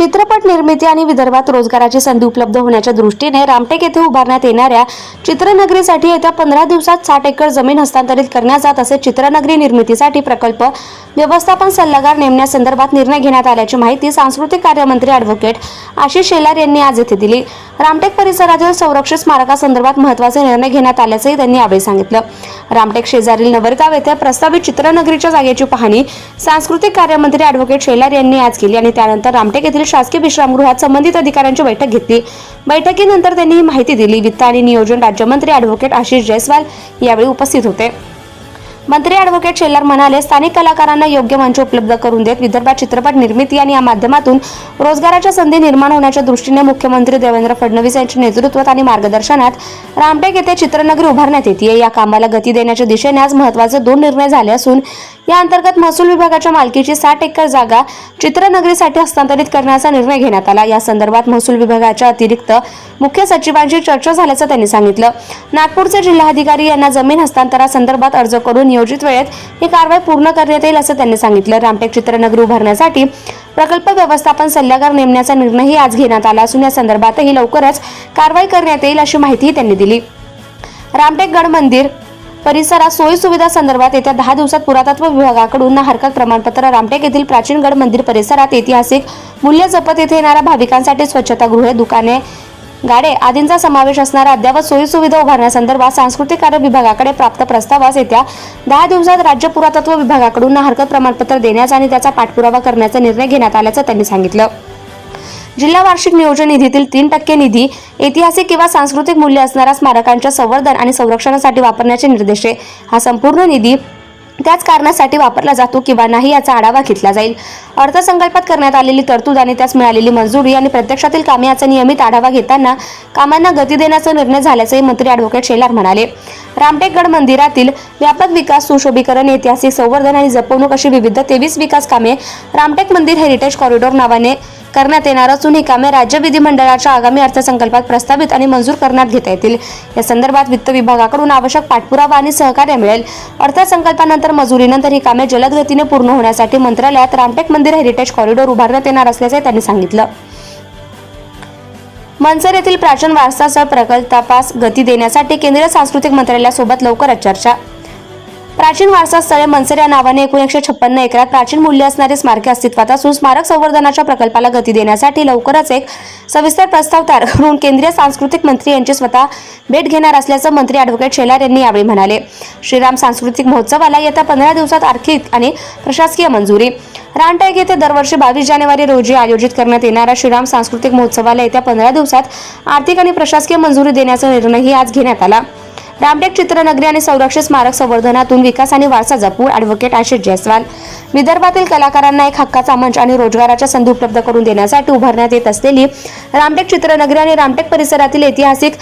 चित्रपट निर्मिती आणि विदर्भात रोजगाराची संधी उपलब्ध होण्याच्या दृष्टीने रामटेक येथे उभारण्यात येणाऱ्या चित्रनगरीसाठी येत्या पंधरा दिवसात साठ एकर जमीन हस्तांतरित करण्यात जात असे चित्रनगरी निर्मितीसाठी प्रकल्प व्यवस्थापन सल्लागार नेमण्यासंदर्भात निर्णय घेण्यात आल्याची माहिती सांस्कृतिक कार्यमंत्री ॲडव्होकेट आशिष शेलार यांनी आज येथे दिली. रामटेक परिसरातील संरक्षित स्मारकासंदर्भात महत्त्वाचे निर्णय घेण्यात आल्याचंही त्यांनी यावेळी सांगितलं. रामटेक शेजारील नवरगाव येथे प्रस्तावित चित्रनगरीच्या जागेची पाहणी सांस्कृतिक कार्यमंत्री ॲडव्होकेट शेलार यांनी आज केली आणि त्यानंतर रामटेक येथील शासकीय विश्रामगृहात संबंधित अधिकाऱ्यांची बैठक घेतली. बैठकीनंतर त्यांनी ही माहिती दिली. वित्त आणि नियोजन राज्यमंत्री ॲडव्होकेट आशिष जयस्वाल यावेळी उपस्थित होते. मंत्री ॲडव्होकेट शेल्लार म्हणाले स्थानिक कलाकारांना योग्य मंच उपलब्ध करून देत विदर्भात चित्रपट निर्मिती आणि या माध्यमातून रोजगाराच्या संधी निर्माण होण्याच्या दृष्टीने मुख्यमंत्री देवेंद्र फडणवीस यांच्या नेतृत्वात आणि मार्गदर्शनात रामटेक येथे चित्रनगरी उभारण्यात येते या कामाला गती देण्याच्या दिशेने आज महत्त्वाचे दोन निर्णय झाले असून या अंतर्गत महसूल विभागाच्या मालकीची साठ एकर जागा चित्रनगरीसाठी हस्तांतरित करण्याचा निर्णय घेण्यात आला. या संदर्भात महसूल विभागाच्या अतिरिक्त मुख्य सचिवांची चर्चा झाल्याचं त्यांनी सांगितलं. नागपूरचे जिल्हाधिकारी यांना जमीन हस्तांतरासंदर्भात अर्ज करून नियोजित वेळेत ही कारवाई पूर्ण करण्यात येईल असं त्यांनी सांगितलं. रामटेक चित्रनगरी उभारण्यासाठी प्रकल्प व्यवस्थापन सल्लागार नेमण्याचा निर्णयही आज घेण्यात आला असून या संदर्भातही लवकरच कारवाई करण्यात येईल अशी माहितीही त्यांनी दिली. रामटेक गड मंदिर परिसरात सोयी सुविधा संदर्भात येत्या दहा दिवसात पुरातत्व विभागाकडून ना हरकत प्रमाणपत्र रामटेक येथील प्राचीन गड मंदिर परिसरात ऐतिहासिक मूल्य जपत येथे येणाऱ्या भाविकांसाठी स्वच्छतागृहे दुकाने गाडे आदींचा समावेश असणाऱ्या अद्यावत सोयी सुविधा उभारण्यासंदर्भात सांस्कृतिक कार्य विभागाकडे प्राप्त प्रस्तावास येत्या दहा दिवसात राज्य पुरातत्व विभागाकडून हरकत प्रमाणपत्र देण्याचा आणि त्याचा पाठपुरावा करण्याचा निर्णय घेण्यात आल्याचं त्यांनी सांगितलं. जिल्हा वार्षिक नियोजन निधीतील तीन टक्के निधी ऐतिहासिक किंवा सांस्कृतिक मूल्य असणाऱ्या स्मारकांच्या संवर्धन आणि संरक्षणासाठी वापरण्याचे निर्देश. आहे हा संपूर्ण निधी त्याच कारणासाठी वापरला जातो किंवा नाही याचा आढावा घेतला जाईल. अर्थसंकल्पात करण्यात आलेली तरतूद आणि त्यास मिळालेली मंजुरी आणि प्रत्यक्षातील कामे याचा नियमित आढावा घेताना कामांना गती देण्याचा निर्णय झाल्याचंही मंत्री ॲडव्होकेट शेलार म्हणाले. रामटेकगड मंदिरातील व्यापक विकास सुशोभीकरण ऐतिहासिक संवर्धन आणि जपवणूक अशी विविध तेवीस विकास कामे रामटेक मंदिर हेरिटेज कॉरिडॉर नावाने करण्यात येणार असून ही कामे राज्य विधिमंडळाच्या आगामी अर्थसंकल्पात प्रस्तावित आणि मंजूर करण्यात घेता येतील. या संदर्भात वित्त विभागाकडून आवश्यक पाठपुरावा आणि सहकार्य मिळेल. अर्थसंकल्पानंतर मजुरीनंतर ही कामे जलद गतीने पूर्ण होण्यासाठी मंत्रालयात रामटेक मंदिर हेरिटेज कॉरिडॉर उभारण्यात येणार असल्याचे त्यांनी सांगितलं. मनसर येथील प्राचीन वारसा प्रकल्पास गती देण्यासाठी केंद्रीय सांस्कृतिक मंत्रालयासोबत लवकरच चर्चा प्राचीन वारसा स्थळे मनसर या नावाने एकूण एकशे छप्पन्न एकरात प्राचीन मूल्य असणारे स्मारके अस्तित्वात असून स्मारक संवर्धनाच्या प्रकल्पाला गती देण्यासाठी लवकरच एक सविस्तर प्रस्ताव तयार करून केंद्रीय सांस्कृतिक मंत्री यांची स्वतः भेट घेणार असल्याचं मंत्री अॅडव्होकेट शेलार यांनी यावेळी म्हणाले. श्रीराम सांस्कृतिक महोत्सवाला येत्या पंधरा दिवसात आर्थिक आणि प्रशासकीय मंजुरी. रामटेक येथे दरवर्षी बावीस जानेवारी रोजी आयोजित करण्यात येणाऱ्या श्रीराम सांस्कृतिक महोत्सवाला येत्या पंधरा दिवसात आर्थिक आणि प्रशासकीय मंजुरी देण्याचा निर्णयही आज घेण्यात आला. रामटेक चित्रनगरी आणि संरक्षित स्मारक संवर्धनातून विकास आणि वारसा जपूर ॲडव्होकेट आशिष जयस्वाल विदर्भातील कलाकारांना एक हक्काचा मंच आणि रोजगाराच्या संधी उपलब्ध करून देण्यासाठी उभारण्यात येत असलेली रामटेक चित्रनगरी आणि रामटेक परिसरातील ऐतिहासिक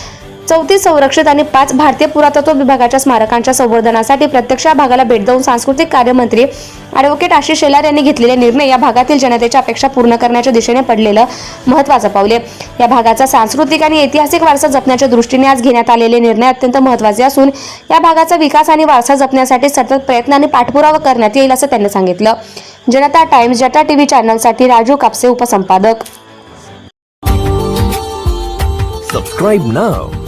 चौतीस संरक्षित आणि पाच भारतीय पुरातत्व विभागाच्या स्मारकांच्या संवर्धनासाठी प्रत्यक्ष या भागाला भेट देऊन सांस्कृतिक कार्यमंत्री ॲडव्होकेट आशिष शेलार यांनी घेतलेले निर्णय या भागातील जनतेच्या अपेक्षा पूर्ण करण्याच्या दिशेने पडलेलं महत्वाचं पावले या भागाचा सांस्कृतिक आणि ऐतिहासिक वारसा जपण्याच्या दृष्टीने आज घेण्यात आलेले निर्णय अत्यंत महत्त्वाचे असून या भागाचा विकास आणि वारसा जपण्यासाठी सतत प्रयत्न आणि पाठपुरावा करण्यात येईल असं त्यांनी सांगितलं. जनता टाइम्स जटा टीव्ही चॅनलसाठी राजू कापसे उपसंपादक. Subscribe now.